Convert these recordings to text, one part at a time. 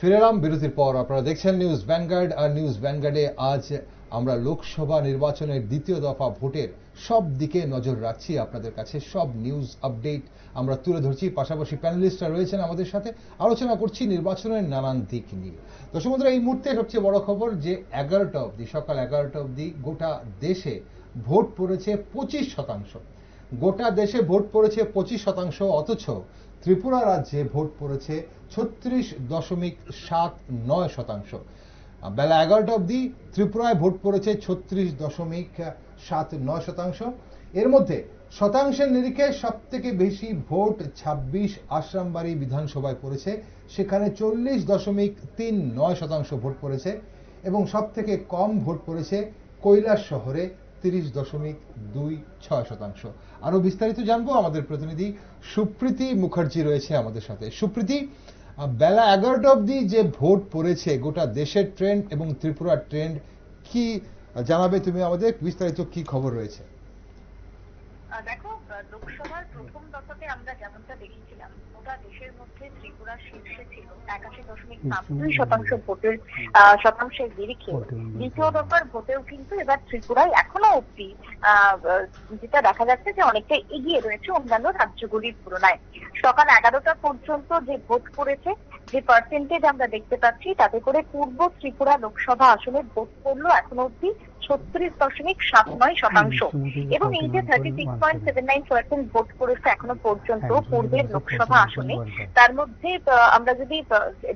ফিরে এলাম বিরতির পর আপনারা দেখছেন নিউজ ভ্যানগার্ড আর নিউজ ভ্যানগার্ডে আজ আমরা লোকসভা নির্বাচনের দ্বিতীয় দফা ভোটের সব দিকে নজর রাখছি আপনাদের কাছে। সব নিউজ আপডেট আমরা তুলে ধরছি। পাশাপাশি প্যানেলিস্টরা রয়েছেন আমাদের সাথে। আলোচনা করছি নির্বাচনের নানান দিক নিয়ে। দর্শক বন্ধুরা এই মুহূর্তে সবচেয়ে বড় খবর যে এগারোটা অবধি, সকাল এগারোটা অবধি গোটা দেশে ভোট পড়েছে পঁচিশ শতাংশ। গোটা দেশে ভোট পড়েছে পঁচিশ শতাংশ, অথচ ত্রিপুরা রাজ্যে ভোট পড়েছে ছত্রিশ দশমিক সাত নয় শতাংশ। বেলা এগারোটা অবধি ত্রিপুরায় ভোট পড়েছে ছত্রিশ দশমিক সাত নয় শতাংশ। এর মধ্যে শতাংশের নিরিখে সব থেকে বেশি ভোট ছাব্বিশ আশ্রামবাড়ি বিধানসভায় পড়েছে, সেখানে চল্লিশ দশমিক তিন নয় শতাংশ ভোট পড়েছে এবং সব থেকে কম ভোট পড়েছে কৈলাস শহরে তিরিশ দশমিক দুই ছয় শতাংশ। আরও বিস্তারিত জানব আমাদের প্রতিনিধি সুপ্রীতি মুখার্জি রয়েছে আমাদের সাথে। সুপ্রীতি বেলা এগারোটা অবধি যে ভোট পড়েছে, গোটা দেশের ট্রেন্ড এবং ত্রিপুরার ট্রেন্ড কি জানাবে তুমি আমাদের? বিস্তারিত কি খবর রয়েছে? দেখো লোকসভার প্রথম দফাতে আমরা যেমনটা দেখেছিলাম গোটা দেশের মধ্যে ত্রিপুরা শীর্ষে ছিল একাশি দশমিক দুই শতাংশ ভোটের শতাংশের নিরিখে দ্বিতীয় দফার ভোটেও কিন্তু এবার ত্রিপুরায় এখনও অব্দি যেটা দেখা যাচ্ছে যে অনেকটা এগিয়ে রয়েছে অন্যান্য রাজ্যগুলির তুলনায়। সকাল এগারোটা পর্যন্ত যে ভোট পড়েছে যে পার্সেন্টেজ আমরা দেখতে পাচ্ছি তাতে করে পূর্ব ত্রিপুরা লোকসভা আসনে ভোট পড়ল এখনও অব্দি ছত্রিশ দশমিক সাত নয় শতাংশ। এবং এই যে thirty six point seven nine percent vote করেছে এখনও পর্যন্ত পূর্বের লোকসভা আসনে। তার মধ্যে আমরা যদি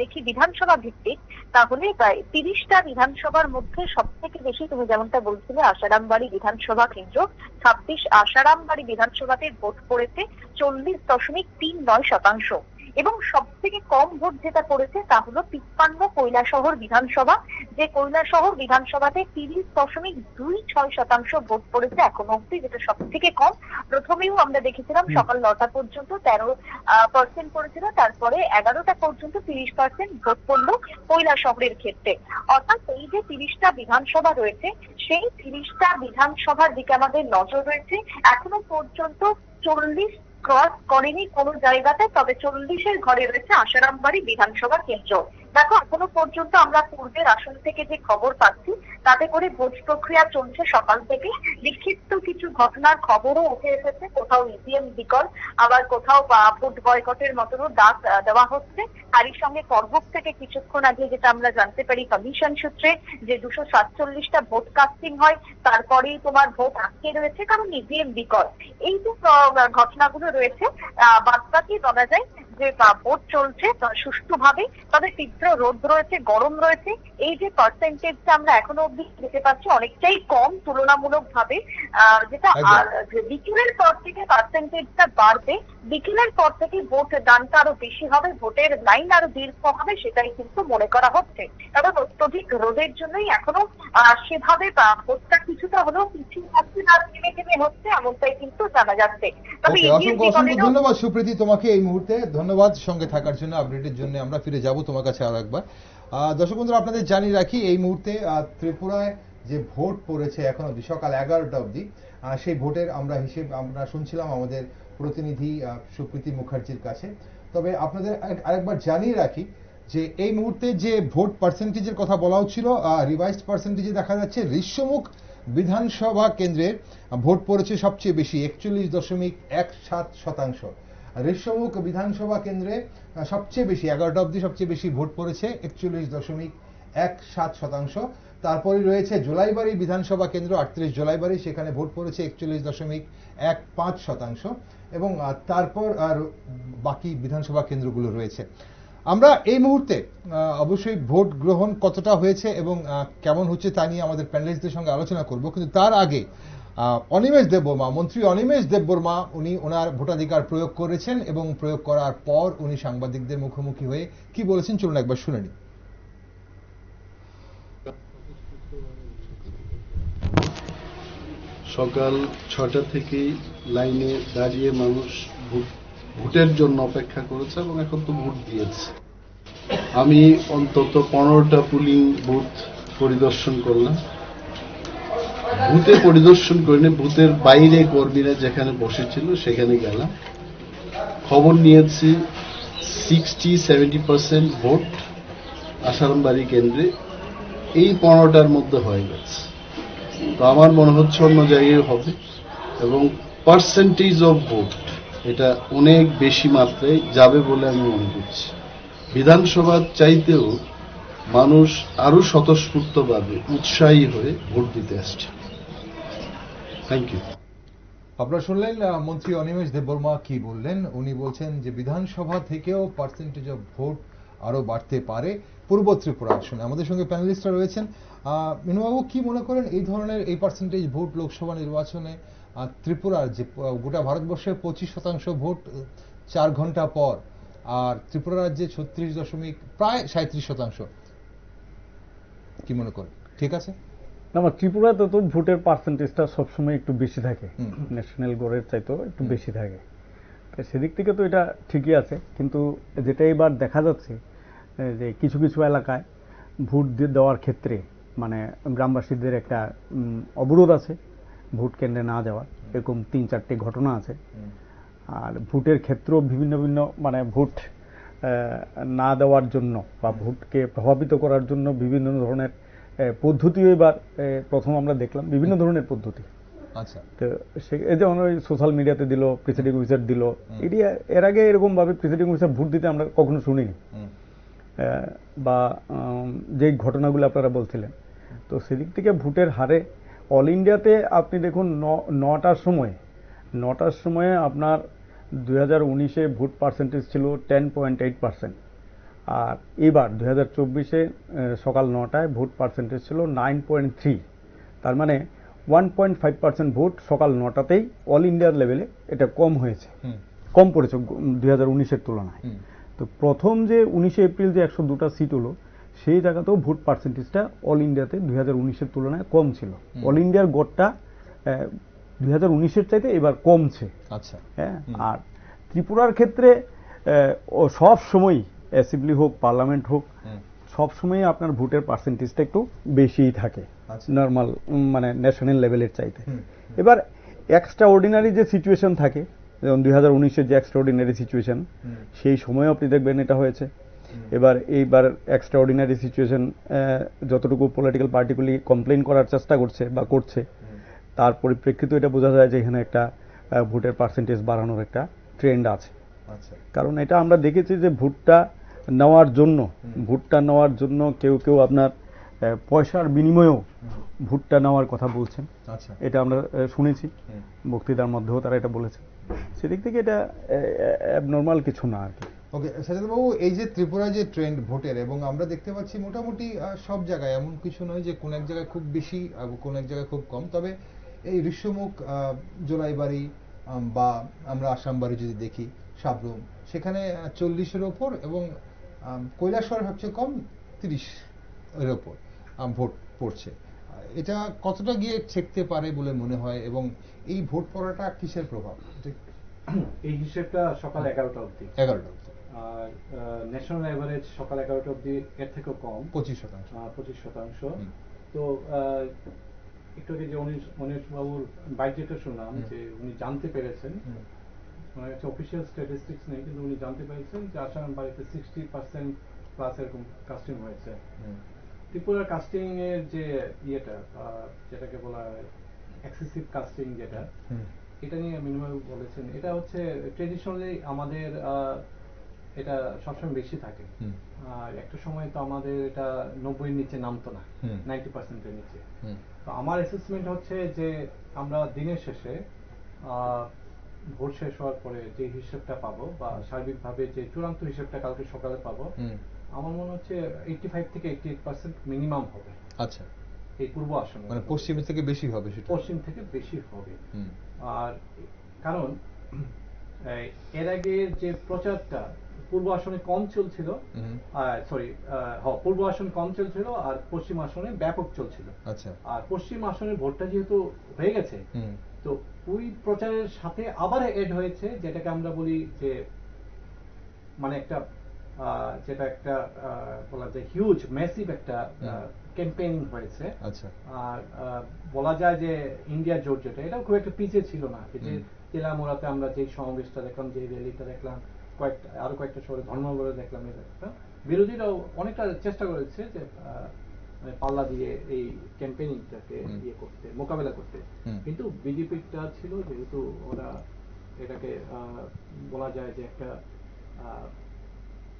দেখি বিধানসভা ভিত্তিক তাহলে প্রায় তিরিশটা বিধানসভার মধ্যে সব থেকে বেশি তুমি যেমনটা বলছিলে আসারামবাড়ি বিধানসভা কেন্দ্র ছাব্বিশ আসারামবাড়ি বিধানসভাতে ভোট পড়েছে চল্লিশ দশমিক তিন নয় শতাংশ। এবং সব থেকে কম ভোট যেটা পড়েছে তা হলো তিপ্পান্ন কৈলাসহর বিধানসভা। যে কৈলাসহর বিধানসভাতে তিরিশ দশমিক দুই ছয় শতাংশ ভোট পড়েছে এখনও অব্দি যেটা সব থেকে কম। প্রথমেও আমরা দেখেছিলাম সকাল নটা পর্যন্ত তেরো পার্সেন্ট পড়েছিল তারপরে এগারোটা পর্যন্ত তিরিশ পার্সেন্ট ভোট পড়ল কৈলাসহরের ক্ষেত্রে। অর্থাৎ এই যে তিরিশটা বিধানসভা রয়েছে সেই তিরিশটা বিধানসভার দিকে আমাদের নজর রয়েছে। এখনও পর্যন্ত চল্লিশ ক্রস করেনি কোনো জায়গাতে তবে চল্লিশের ঘরে রয়েছে আসারামবাড়ি বিধানসভা কেন্দ্র। দেখো, এখনও পর্যন্ত আমরা পূর্বের আসন থেকে যে খবর পাচ্ছি, তাতে করে ভোট প্রক্রিয়া চলছে সকাল থেকে। বিক্ষিপ্ত কিছু ঘটনার খবরও উঠে এসেছে। কোথাও ইভিএম বিকল আবার কোথাও ভোট বয়কটের মতনও ডাক দেওয়া হচ্ছে। তারই সঙ্গে করবুক থেকে কিছুক্ষণ আগে যেটা আমরা জানতে পারি কমিশন সূত্রে, যে দুশো সাতচল্লিশটা ভোট কাস্টিং হয়, তারপরেই তোমার ভোট আটকে রয়েছে, কারণ ইভিএম বিকল এই যে ঘটনাগুলো রয়েছে বাদ বাকি বলা যায় যে ভোট চলছে সুষ্ঠুভাবে তবে তীব্র রোদ রয়েছে গরম রয়েছে। এই যে পার্সেন্টেজটা আমরা এখনও অব্দি দেখতে পাচ্ছি অনেকটাই কম তুলনামূলক ভাবে যেটা বিকেলের পর থেকে পার্সেন্টেজটা বাড়বে বিকেলের পর থেকে ভোট দানটা আরও বেশি হবে ভোটের লাইন আরও দীর্ঘ হবে সেটাই কিন্তু মনে করা হচ্ছে। কারণ অত্যধিক রোদের জন্যই এখনও আহ, সেভাবে ভোটটা কিছুটা হলেও পিছিয়ে থাকছে না থেমে থেমে হচ্ছে এমনটাই কিন্তু জানা যাচ্ছে। তবে অসংখ্য অসংখ্য ধন্যবাদ সুপ্রীতি তোমাকে এই মুহূর্তে। ধন্যবাদ সঙ্গে থাকার জন্য আপডেটের জন্য। আমরা ফিরে যাব তোমার কাছে আর একবার। দর্শক বন্ধুরা, আপনাদের জানিয়ে রাখি, এই মুহূর্তে ত্রিপুরায় যে ভোট পড়েছে এখন অবধি, সকাল এগারোটা অবধি সেই ভোটের আমরা হিসেব, আমরা শুনছিলাম আমাদের প্রতিনিধি সুপ্রীতি মুখার্জির কাছে। তবে আপনাদের আরেকবার জানিয়ে রাখি যে এই মুহূর্তে যে ভোট পার্সেন্টেজের কথা বলা হচ্ছিল রিভাইসড পার্সেন্টেজে দেখা যাচ্ছে ঋষ্যমুখ বিধানসভা কেন্দ্রের ভোট পড়েছে সবচেয়ে বেশি, একচল্লিশ দশমিক এক সাত শতাংশ। ঋষ্যমুখ বিধানসভা কেন্দ্রে সবচেয়ে বেশি, এগারোটা অবধি সবচেয়ে বেশি ভোট পড়েছে, একচল্লিশ দশমিক এক সাত শতাংশ। তারপরে রয়েছে জোলাইবাড়ি বিধানসভা কেন্দ্র, আটত্রিশ জোলাইবাড়ি, সেখানে ভোট পড়েছে একচল্লিশ দশমিক এক পাঁচ শতাংশ। এবং তারপর আর বাকি বিধানসভা কেন্দ্রগুলো রয়েছে। আমরা এই মুহূর্তে অবশ্যই ভোট গ্রহণ কতটা হয়েছে এবং কেমন হচ্ছে তা নিয়ে আমাদের প্যানেলিস্টদের সঙ্গে আলোচনা করব। কিন্তু তার আগে অনিমেষ দেববর্মা, মন্ত্রী অনিমেষ দেববর্মা, উনি ওনার ভোটাধিকার প্রয়োগ করেছেন এবং প্রয়োগ করার পর উনি সাংবাদিকদের মুখোমুখি হয়ে কি বলেছেন চলুন একবার শুনে নিই। সকাল ছটা থেকেই লাইনে দাঁড়িয়ে মানুষ ভোট- ভোটের জন্য অপেক্ষা করেছে এবং এখন তো ভোট দিয়েছে। আমি অন্তত পনেরোটা পুলিং বুথ পরিদর্শন করলাম। বুথে পরিদর্শন করিনি বুথের বাইরে কর্মীরা যেখানে বসেছিল সেখানে গেলাম। খবর নিয়েছি সিক্সটি সেভেন্টি পার্সেন্ট ভোট আসারামবাড়ি কেন্দ্রে। এই পনেরোটার মধ্যে হয়ে গেছে। তো আমার মনে হচ্ছে অন্য জায়গায় হবে এবং পার্সেন্টেজ অফ ভোট এটা অনেক বেশি মাত্রায় যাবে বলে আমি মনে করছি। বিধানসভার চাইতেও মানুষ আরও স্বতঃস্ফূর্তভাবে উৎসাহী হয়ে ভোট দিতে আসছে। থ্যাংক ইউ আপনারা শুনলেন মন্ত্রী অনিমেষ দেববর্মা কি বললেন? উনি বলছেন যে, বিধানসভা থেকেও পার্সেন্টেজ অফ ভোট আরও বাড়তে পারে পূর্ব ত্রিপুরা আসনে। আমাদের সঙ্গে প্যানেলিস্টরা রয়েছেন। মিনুবাবু, কি মনে করেন এই ধরনের এই পার্সেন্টেজ ভোট লোকসভা নির্বাচনে ত্রিপুরার যে গোটা ভারতবর্ষে পঁচিশ শতাংশ ভোট চার ঘণ্টা পর, আর ত্রিপুরা রাজ্যে ছত্রিশ দশমিক প্রায় সাঁত্রিশ শতাংশ? কি মনে করেন? ঠিক আছে? না আমার ত্রিপুরাতে তো ভোটের পার্সেন্টেজটা সবসময় একটু বেশি থাকে। ন্যাশনাল গড়ের চাইতেও একটু বেশি থাকে। তো সেদিক থেকে তো এটা ঠিকই আছে কিন্তু যেটা এবার দেখা যাচ্ছে যে কিছু কিছু এলাকায় ভোট দেওয়ার ক্ষেত্রে মানে গ্রামবাসীদের একটা অবরোধ আছে ভোট কেন্দ্রে না যাওয়ার। এরকম তিন চারটি ঘটনা আছে। আর ভোটের ক্ষেত্রেও বিভিন্ন ভিন্ন মানে ভোট না দেওয়ার জন্য বা ভোটকে প্রভাবিত করার জন্য বিভিন্ন ধরনের পদ্ধতিও এবার প্রথম আমরা দেখলাম বিভিন্ন ধরনের পদ্ধতি। আচ্ছা। তো সে এই যেমন ওই সোশ্যাল মিডিয়াতে দিল প্রিসাইডিং অফিসার দিল এটি এর আগে এরকম ভাবে প্রিসাইডিং অফিসার ভোট দিতে আমরা কখনো শুনিনি। বা যেই ঘটনাগুলো আপনারা বলছিলেন তো সেদিক থেকে ভোটের হারে অল ইন্ডিয়াতে আপনি দেখুন ন- নটার সময় নটার সময়ে আপনার দুই হাজার উনিশে ভোট পার্সেন্টেজ ছিল টেন পয়েন্ট এইট পার্সেন্ট আর এবার দুই হাজার চব্বিশে সকাল নটায় ভোট পার্সেন্টেজ ছিল নাইন পয়েন্ট থ্রি। তার মানে one point five percent vote সকাল নটাতেই অল ইন্ডিয়ার লেভেলে এটা কম হয়েছে। কম পড়েছে দুই হাজার উনিশের তুলনায়। তো প্রথম যে উনিশে এপ্রিল যে একশো দুটা সিট হলো সেই জায়গাতেও ভোট পার্সেন্টেজটা অল ইন্ডিয়াতে দুই হাজার উনিশের তুলনায় কম ছিল। অল ইন্ডিয়ার গড়টা দুই হাজার উনিশের চাইতে এবার কমছে। আচ্ছা। হ্যাঁ আর ত্রিপুরার ক্ষেত্রে ও সব সময় অ্যাসেম্বলি হোক পার্লামেন্ট হোক হুম, সব সময় আপনার ভোটের পার্সেন্টেজটা একটু বেশিই থাকে আচ্ছা। নর্মাল মানে ন্যাশনাল লেভেলের চাইতে। এবার এক্সট্রা অর্ডিনারি যে সিচুয়েশন থাকে যেমন দুই হাজার উনিশের যে এক্সট্রা অর্ডিনারি সিচুয়েশন সেই সময়ও আপনি দেখবেন এটা হয়েছে। এবার এইবার এক্সট্রা অর্ডিনারি সিচুয়েশন যতটুকু পলিটিক্যাল পার্টিগুলি কমপ্লেন করার চেষ্টা করছে বা করছে তার পরিপ্রেক্ষিতে এটা বোঝা যায় যে এখানে একটা ভোটের পার্সেন্টেজ বাড়ানোর একটা ট্রেন্ড আছে। আচ্ছা। কারণ এটা আমরা দেখেছি যে ভোটটা নেওয়ার জন্য। ভোটটা নেওয়ার জন্য কেউ কেউ আপনার পয়সার বিনিময়েও ভোটটা নেওয়ার কথা বলছেন। আচ্ছা। এটা আমরা শুনেছি। বক্তৃতার মধ্যেও তারা এটা বলেছে। সেদিক থেকে এটা নর্মাল কিছু না আর কি। ওকে বাবু এই যে ত্রিপুরা যে ট্রেন্ড ভোটের এবং আমরা দেখতে পাচ্ছি মোটামুটি সব জায়গায় এমন কিছু নয় যে কোন এক জায়গায় খুব বেশি কোন এক জায়গায় খুব কম। তবে এই ঋষ্যমুখ জোলাইবাড়ি বা আমরা আসামবাড়ি যদি দেখি সাবরুম সেখানে চল্লিশের ওপর এবং কৈলাসহর সবচেয়ে কম তিরিশ এর ওপর ভোট পড়ছে। এটা কতটা গিয়ে ঠেকতে পারে বলে মনে হয় এবং এই ভোট পড়াটা কিসের প্রভাব? এই হিসেবটা সকাল এগারোটা অবধি। এগারোটা আর ন্যাশনাল অ্যাভারেজ সকাল এগারোটা অবধি এর থেকেও কম। পঁচিশ শতাংশ। পঁচিশ শতাংশ। তো একটু আগে যে উনিশ উনিশ বাবুর যেটা শুনলাম যে উনি জানতে পেরেছেন মানে একটা অফিসিয়াল স্ট্যাটিস্টিক্স নেই কিন্তু উনি জানতে পেরেছেন যে আসাম বাড়িতে সিক্সটি পার্সেন্ট প্লাস এরকম কাস্টিং হয়েছে। ত্রিপুরার কাস্টিং এর যে ইয়েটা যেটাকে বলা হয় এক্সেসিভ কাস্টিং যেটা এটা নিয়ে মিনিমাম বলেছেন। এটা হচ্ছে ট্রেডিশনালি আমাদের এটা সবসময় বেশি থাকে। আর একটা সময় তো আমাদের এটা নব্বইয়ের নিচে নামতো না। নাইনটি পার্সেন্টের নিচে। তো আমার অ্যাসেসমেন্ট হচ্ছে যে আমরা দিনের শেষে আহ, ভোট শেষ হওয়ার পরে যে হিসেবটা পাবো বা সার্বিকভাবে যে চূড়ান্ত হিসেবটা কালকে সকালে পাবো আমার মনে হচ্ছে এইটটি ফাইভ থেকে এইটটি এইট পার্সেন্ট মিনিমাম হবে। আচ্ছা। এই পূর্ব আসনে। মানে পশ্চিমের থেকে বেশি হবে সেটা। পশ্চিম থেকে বেশি হবে। আর কারণ এর আগে যে প্রচারটা পূর্ব আসনে কম চলছিল সরি পূর্ব আসন কম চলছিল আর পশ্চিম আসনে ব্যাপক চলছিল। আচ্ছা। আর পশ্চিম আসনের ভোটটা যেহেতু হয়ে গেছে তো ওই প্রচারের সাথে আবার এড হয়েছে যেটাকে আমরা বলি যে মানে একটা যেটা একটা বলা যায় হিউজ ম্যাসিভ একটা ক্যাম্পেইন হয়েছে। আচ্ছা। আর বলা যায় যে ইন্ডিয়া জোট যেটা এটাও খুব একটা পিছিয়ে ছিল না। যে। তেলামোড়াতে আমরা যে সমাবেশটা দেখলাম যে র্যালিটা দেখলাম কয়েকটা আরও কয়েকটা শহরে ধর্মগড়ে দেখলাম এটা বিরোধীরাও অনেকটা চেষ্টা করেছে যে পাল্লা দিয়ে এই ক্যাম্পেইনিংটাকে ইয়ে করতে মোকাবেলা করতে। কিন্তু বিজেপিটা ছিল যেহেতু ওরা এটাকে বলা যায় যে একটা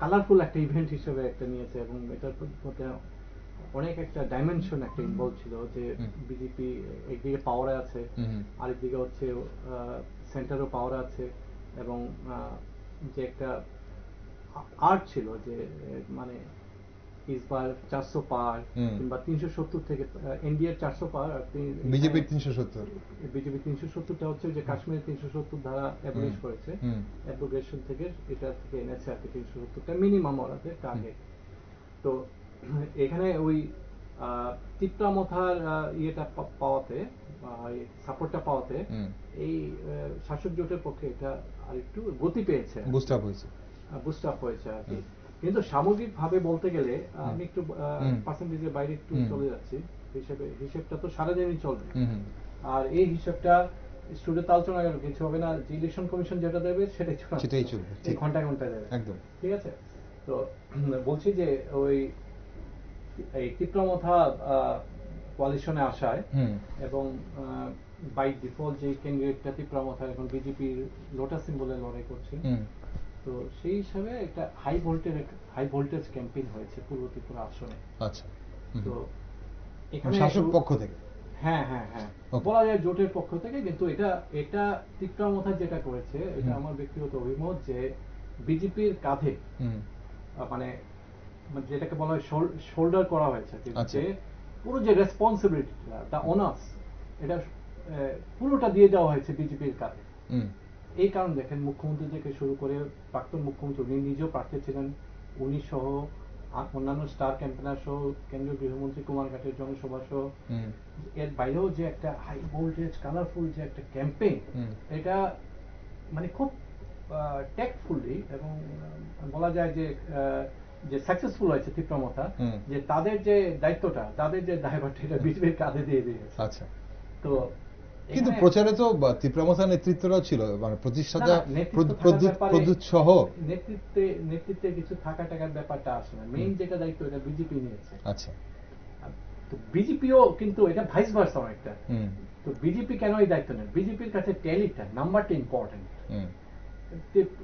কালারফুল একটা ইভেন্ট হিসেবে একটা নিয়েছে এবং এটার মধ্যে অনেক একটা ডাইমেনশন একটা ইনভলভ ছিল যে বিজেপি একদিকে পাওয়ারে আছে। আরেকদিকে হচ্ছে সেন্টারও পাওয়ার আছে এবং যে একটা আর্ট ছিল যে মানে ইসবার চারশো পার কিংবা তিনশো সত্তর থেকে এনডিএর চারশো পার আর বিজেপির তিনশো সত্তর। বিজেপি তিনশো সত্তরটা হচ্ছে যে কাশ্মীরের তিনশো সত্তর ধারা অ্যাবলিশ করেছে। হুম। থেকে এটা থেকে এনেছে আর কি তিনশো সত্তরটা মিনিমাম ওরাদের টার্গেট তো এখানে ওই আহ, তিপ্রামথার ইয়েটা পাওয়াতে সাপোর্টটা পাওয়াতে এই শাসক জোটের পক্ষে এটা আরেকটু গতি পেয়েছে। বুস্ট আপ হয়েছে। বুস্ট আপ হয়েছে আর কি। কিন্তু সামগ্রিক ভাবে বলতে গেলে আমি একটু পার্সেন্টেজের বাইরে একটু চলে যাচ্ছি। হিসেবে হিসেবটা তো সারাদিনই চলবে। আর এই হিসাবটা স্টুডিওতে আলোচনা গেল কিছু হবে না। যে ইলেকশন কমিশন যেটা দেবে সেটাই চলবে সেটাই চলবে, ঠিক। ঘন্টায় ঘন্টায় দেবে। একদম। ঠিক আছে? তো বলছি যে ওই এই তীব্রমথা কোয়ালিশনে আসায় এবং বাই ডিফল্ট যে ক্যান্ডিডেটটা তীব্রমথা এখন বিজেপির লোটাস সিম্বলে লড়াই করছে তো সেই হিসাবে একটা high voltage high voltage campaign হয়েছে পূর্ব ত্রিপুরা আসনে। আচ্ছা তো মানে এখানে শাসক পক্ষ থেকে? হ্যাঁ হ্যাঁ হ্যাঁ। বলা যায় জোটের পক্ষ থেকে কিন্তু এটা এটা তীব্রমথা যেটা করেছে এটা আমার ব্যক্তিগত অভিমত যে বিজেপির কাঁধে মানে মানে যেটাকে বলা হয় শোল্ডার করা হয়েছে যে- আচ্ছা। পুরো যে রেসপন্সিবিলিটিটা অনার্স এটা পুরোটা দিয়ে দেওয়া হয়েছে বিজেপির কাছে হুম। এই কারণ দেখেন মুখ্যমন্ত্রী থেকে শুরু করে প্রাক্তন মুখ্যমন্ত্রী উনি নিজেও প্রার্থী ছিলেন। উনি সহ অন্যান্য স্টার ক্যাম্পেনার সহ কেন্দ্রীয় গৃহমন্ত্রী কুমার ঘাটের জনসভা সহ এর বাইরেও যে একটা হাই ভোল্টেজ কালারফুল যে একটা ক্যাম্পেইন এটা মানে খুব টেকফুলি এবং বলা যায় যে যে সাকসেসফুল হয়েছে তীব্রমতা। যে তাদের যে দায়িত্বটা তাদের যে দায়ভারটা এটা বিজেপির কাঁধে দিয়ে দিয়েছে। আচ্ছা। তো কিন্তু প্রচারে তো তীব্রমথা নেতৃত্বরাও ছিল মানে প্রতিষ্ঠাতা প্রদ্যুৎ সহ নেতৃত্বে নেতৃত্বে কিছু থাকা টাকার ব্যাপারটা আসে না। মেইন যেটা দায়িত্ব এটা বিজেপি নিয়েছে। আচ্ছা। তো বিজেপিও কিন্তু এটা ভাইস ভার্সা অনেকটা। তো বিজেপি কেন এই দায়িত্ব নেয়? বিজেপির কাছে ট্যালিটা নাম্বারটা ইম্পর্টেন্ট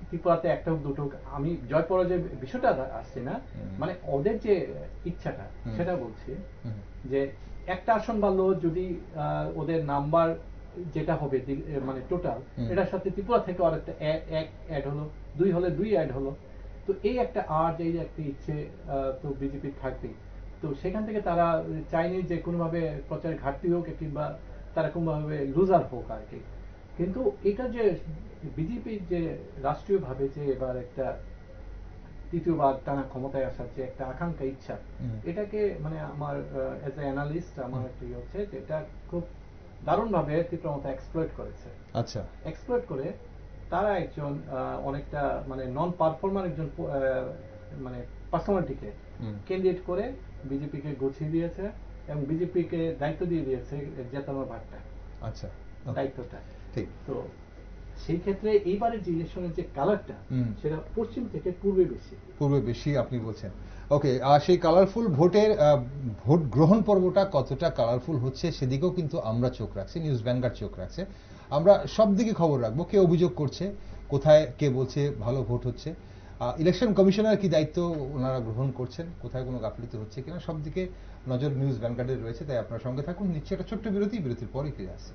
ত্রিপুরাতে একটা হোক দুটো হোক, আমি জয় পরাজয় বিষয়টা আসছে না। মানে ওদের যে ইচ্ছাটা সেটা বলছি যে একটা আসন বাড়লো যদি ওদের নাম্বার যেটা হবে মানে টোটাল এটার সাথে ত্রিপুরা থেকে আরেকটা এ- এক অ্যাড হলো দুই হলে দুই অ্যাড হলো। তো এই একটা আর্ট এই একটা ইচ্ছে তো বিজেপির থাকবেই। তো সেখান থেকে তারা চায়নি যে কোনোভাবে প্রচারের ঘাটতি হোক কিংবা তারা কোনোভাবে লুজার হোক আর কি কিন্তু এটা যে বিজেপির যে রাষ্ট্রীয়ভাবে যে এবার একটা তৃতীয়বার টানা ক্ষমতায় আসার যে একটা আকাঙ্ক্ষা ইচ্ছা এটাকে মানে আমার এজ এ অ্যানালিস্ট আমার একটা ইয়ে হচ্ছে যে এটা খুব দারুণভাবে তীব্রমতা এক্সপ্লয়েট করেছে। আচ্ছা। এক্সপ্লয়েট করে তারা একজন অনেকটা মানে নন পারফর্মার একজন মানে পার্সোনালিটিকে। ক্যান্ডিডেট করে বিজেপিকে গুছিয়ে দিয়েছে এবং বিজেপিকে দায়িত্ব দিয়ে দিয়েছে জেতানোর ভাগটা। আচ্ছা। দায়িত্বটা। ঠিক। তো সেই ক্ষেত্রে এইবারের যে ইলেকশনের যে কালারটা সেটা পশ্চিম থেকে পূর্বে বেশি। পূর্বে বেশি আপনি বলছেন। ওকে আর সেই কালারফুল ভোটের ভোট গ্রহণ পর্বটা কতটা কালারফুল হচ্ছে সেদিকেও কিন্তু আমরা চোখ রাখছি নিউজ ব্যাংকার চোখ রাখছে। আমরা সব দিকে খবর রাখব কে অভিযোগ করছে কোথায় কে বলছে ভালো ভোট হচ্ছে। ইলেকশন কমিশনার কি দায়িত্ব ওনারা গ্রহণ করছেন কোথায় কোনো গাফিলতি হচ্ছে কিনা সব দিকে নজর নিউজ ব্যাংকারের রয়েছে তাই আপনার সঙ্গে থাকুন। নিশ্চয়ই একটা ছোট্ট বিরতি বিরতির পরে ফিরে আসছে।